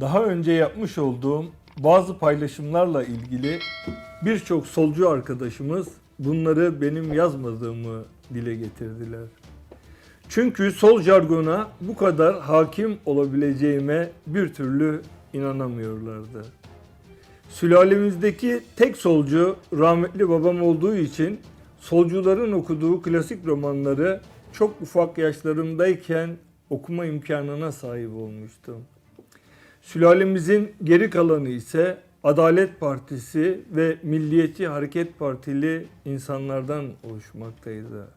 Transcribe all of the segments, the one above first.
Daha önce yapmış olduğum bazı paylaşımlarla ilgili birçok solcu arkadaşımız bunları benim yazmadığımı dile getirdiler. Çünkü sol jargona bu kadar hakim olabileceğime bir türlü inanamıyorlardı. Sülalemizdeki tek solcu rahmetli babam olduğu için solcuların okuduğu klasik romanları çok ufak yaşlarımdayken okuma imkanına sahip olmuştum. Sülalemizin geri kalanı ise Adalet Partisi ve Milliyetçi Hareket Partili insanlardan oluşmaktaydı.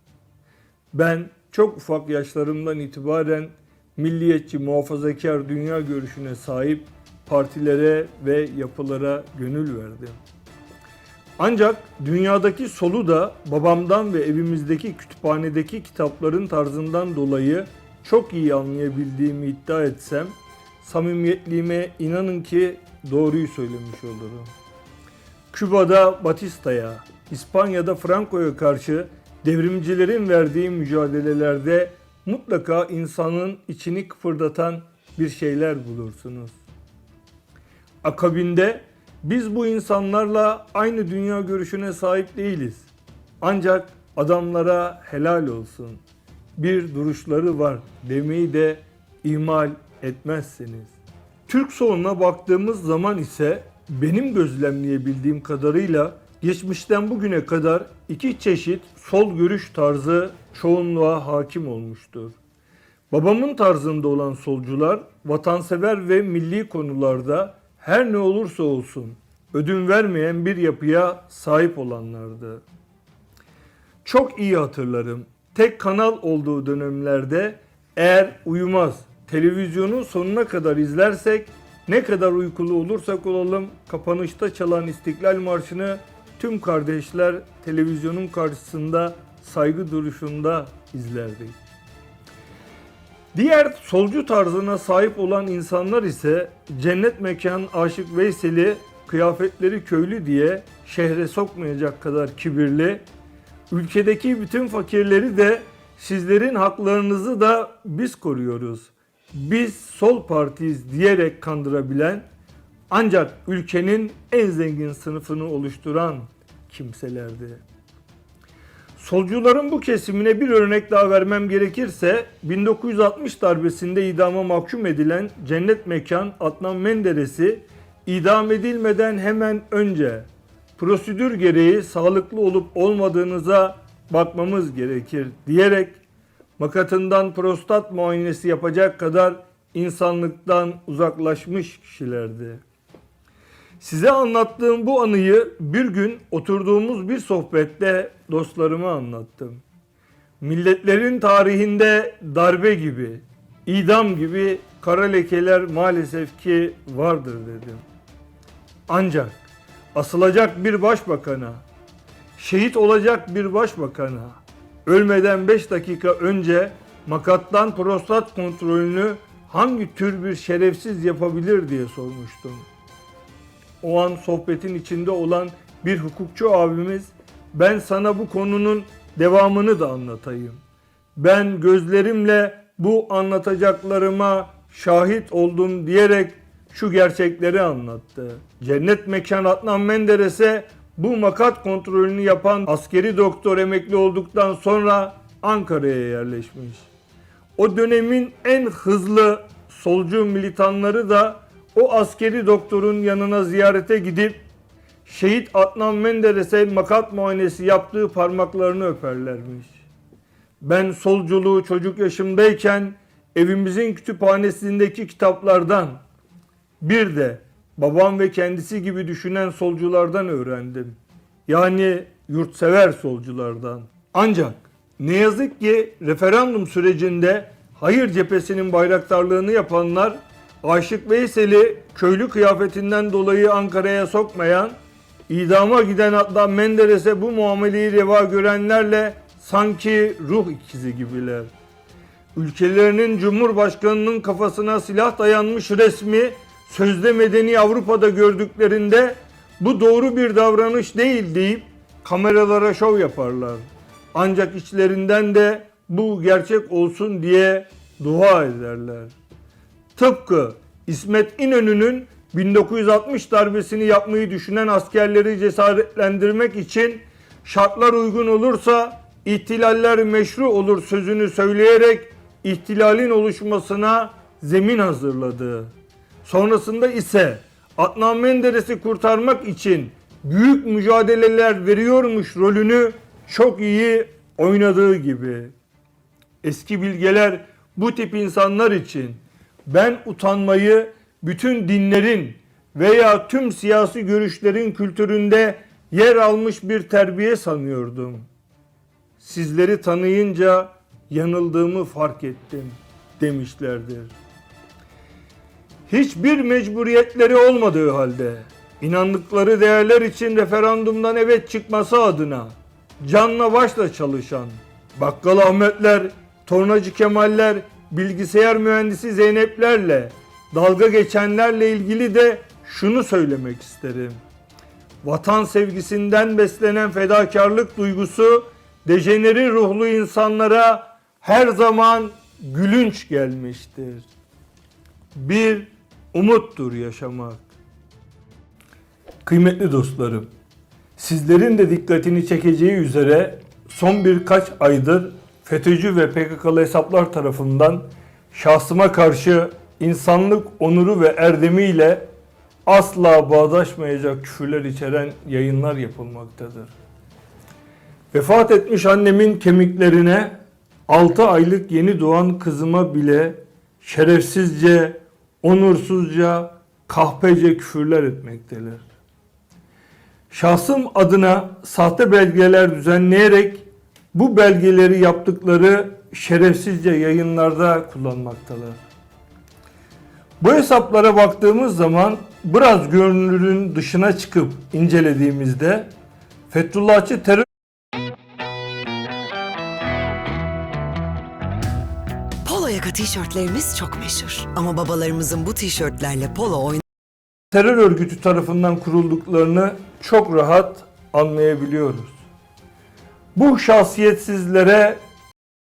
Ben çok ufak yaşlarımdan itibaren milliyetçi, muhafazakar dünya görüşüne sahip partilere ve yapılara gönül verdim. Ancak dünyadaki solu da babamdan ve evimizdeki kütüphanedeki kitapların tarzından dolayı çok iyi anlayabildiğimi iddia etsem, samimiyetliğime inanın ki doğruyu söylemiş olurum. Küba'da Batista'ya, İspanya'da Franco'ya karşı devrimcilerin verdiği mücadelelerde mutlaka insanın içini kıpırdatan bir şeyler bulursunuz. Akabinde biz bu insanlarla aynı dünya görüşüne sahip değiliz. Ancak adamlara helal olsun. Bir duruşları var demeyi de ihmal etmezsiniz. Türk soluna baktığımız zaman ise benim gözlemleyebildiğim kadarıyla geçmişten bugüne kadar iki çeşit sol görüş tarzı çoğunluğa hakim olmuştur. Babamın tarzında olan solcular vatansever ve milli konularda her ne olursa olsun ödün vermeyen bir yapıya sahip olanlardı. Çok iyi hatırlarım. Tek kanal olduğu dönemlerde eğer uyumaz televizyonu sonuna kadar izlersek ne kadar uykulu olursak olalım kapanışta çalan İstiklal Marşı'nı tüm kardeşler televizyonun karşısında saygı duruşunda izlerdik. Diğer solcu tarzına sahip olan insanlar ise cennet mekan Aşık Veysel'i kıyafetleri köylü diye şehre sokmayacak kadar kibirli, ülkedeki bütün fakirleri de sizlerin haklarınızı da biz koruyoruz. Biz sol partiyiz diyerek kandırabilen ancak ülkenin en zengin sınıfını oluşturan kimselerdi. Solcuların bu kesimine bir örnek daha vermem gerekirse 1960 darbesinde idama mahkum edilen cennet mekan Adnan Menderes'i idam edilmeden hemen önce prosedür gereği sağlıklı olup olmadığınıza bakmamız gerekir diyerek makatından prostat muayenesi yapacak kadar insanlıktan uzaklaşmış kişilerdi. Size anlattığım bu anıyı bir gün oturduğumuz bir sohbette dostlarıma anlattım. Milletlerin tarihinde darbe gibi, idam gibi kara lekeler maalesef ki vardır dedim. Ancak asılacak bir başbakana, şehit olacak bir başbakana, ölmeden 5 dakika önce makattan prostat kontrolünü hangi tür bir şerefsiz yapabilir diye sormuştum. O an sohbetin içinde olan bir hukukçu abimiz ben sana bu konunun devamını da anlatayım. Ben gözlerimle bu anlatacaklarıma şahit oldum diyerek şu gerçekleri anlattı. Cennet mekan Adnan Menderes'e bu makat kontrolünü yapan askeri doktor emekli olduktan sonra Ankara'ya yerleşmiş. O dönemin en hızlı solcu militanları da o askeri doktorun yanına ziyarete gidip şehit Adnan Menderes'e makat muayenesi yaptığı parmaklarını öperlermiş. Ben solculuğu çocuk yaşımdayken evimizin kütüphanesindeki kitaplardan bir de babam ve kendisi gibi düşünen solculardan öğrendim. Yani yurtsever solculardan. Ancak ne yazık ki referandum sürecinde hayır cephesinin bayraktarlığını yapanlar Aşık Veysel'i köylü kıyafetinden dolayı Ankara'ya sokmayan, idama giden Adnan Menderes'e bu muameleyi reva görenlerle sanki ruh ikizi gibiler. Ülkelerinin cumhurbaşkanının kafasına silah dayanmış resmi sözde medeni Avrupa'da gördüklerinde bu doğru bir davranış değil deyip kameralara şov yaparlar. Ancak içlerinden de bu gerçek olsun diye dua ederler. Tıpkı İsmet İnönü'nün 1960 darbesini yapmayı düşünen askerleri cesaretlendirmek için şartlar uygun olursa ihtilaller meşru olur sözünü söyleyerek ihtilalin oluşmasına zemin hazırladı. Sonrasında ise Adnan Menderes'i kurtarmak için büyük mücadeleler veriyormuş rolünü çok iyi oynadığı gibi. Eski bilgeler bu tip insanlar için ben utanmayı bütün dinlerin veya tüm siyasi görüşlerin kültüründe yer almış bir terbiye sanıyordum. Sizleri tanıyınca yanıldığımı fark ettim demişlerdir. Hiçbir mecburiyetleri olmadığı halde inandıkları değerler için referandumdan evet çıkması adına canla başla çalışan Bakkal Ahmetler, Tornacı Kemaller, bilgisayar mühendisi Zeyneplerle dalga geçenlerle ilgili de şunu söylemek isterim. Vatan sevgisinden beslenen fedakarlık duygusu dejeneri ruhlu insanlara her zaman gülünç gelmiştir. Bir umuttur yaşamak. Kıymetli dostlarım, sizlerin de dikkatini çekeceği üzere son birkaç aydır FETÖ'cü ve PKK'lı hesaplar tarafından şahsıma karşı insanlık onuru ve erdemiyle asla bağdaşmayacak küfürler içeren yayınlar yapılmaktadır. Vefat etmiş annemin kemiklerine 6 aylık yeni doğan kızıma bile şerefsizce, onursuzca, kahpece küfürler etmekteler. Şahsım adına sahte belgeler düzenleyerek bu belgeleri yaptıkları şerefsizce yayınlarda kullanmaktalar. Bu hesaplara baktığımız zaman biraz görünürün dışına çıkıp incelediğimizde Fethullahçı terör Polo yaka tişörtlerimiz çok meşhur. Ama babalarımızın bu tişörtlerle polo terör örgütü tarafından kurulduklarını çok rahat anlayabiliyoruz. Bu şahsiyetsizlere